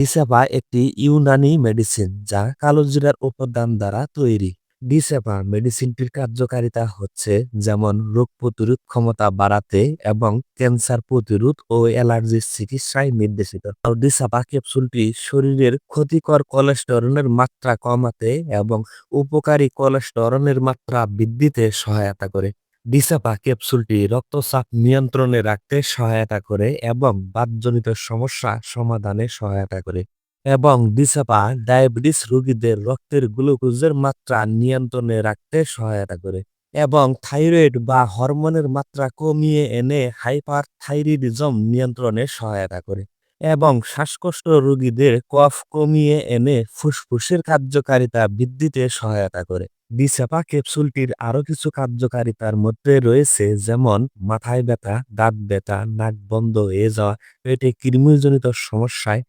ডিসেপা একটি ইউনানি মেডিসিন যা কালোজিরার উপাদান দ্বারা তৈরি। ডিসেপা মেডিসিনটির কার্যকারিতা হচ্ছে যেমন রোগ প্রতিরোধ ক্ষমতা বাড়াতে এবং ক্যান্সার প্রতিরোধ ও অ্যালার্জির চিকিৎসায় নির্দেশিত। ডিসেপা ক্যাপসুলটি শরীরের ক্ষতিকর কোলেস্টেরলের মাত্রা কমাতে এবং উপকারী কোলেস্টেরলের মাত্রা বৃদ্ধিতে সহায়তা করে। ডিসেপা ক্যাপসুলটি রক্তচাপ নিয়ন্ত্রণে রাখতে সহায়তা করে এবং বাতজনিত সমস্যা সমাধানে সহায়তা করে। এবং ডিসাপা ডায়াবেটিস রোগীদের রক্তের গ্লুকোজের মাত্রা নিয়ন্ত্রণে রাখতে সহায়তা করে এবং থাইরয়েড বা হরমোনের মাত্রা কমিয়ে এনে হাইপার থাইরিডিজম নিয়ন্ত্রণে সহায়তা করে। এবং শ্বাসকষ্ট রোগীদের কফ কমিয়ে এনে ফুসফুসের কার্যকারিতা বৃদ্ধিতে সহায়তা করে। ডিসেপা ক্যাপসুলটির আরও কিছু কার্যকারিতার মধ্যে রয়েছে, যেমন মাথায় ব্যথা, দাঁত ব্যথা, নাক বন্ধ হয়ে যাওয়া, পেটে কৃমিজনিত সমস্যায়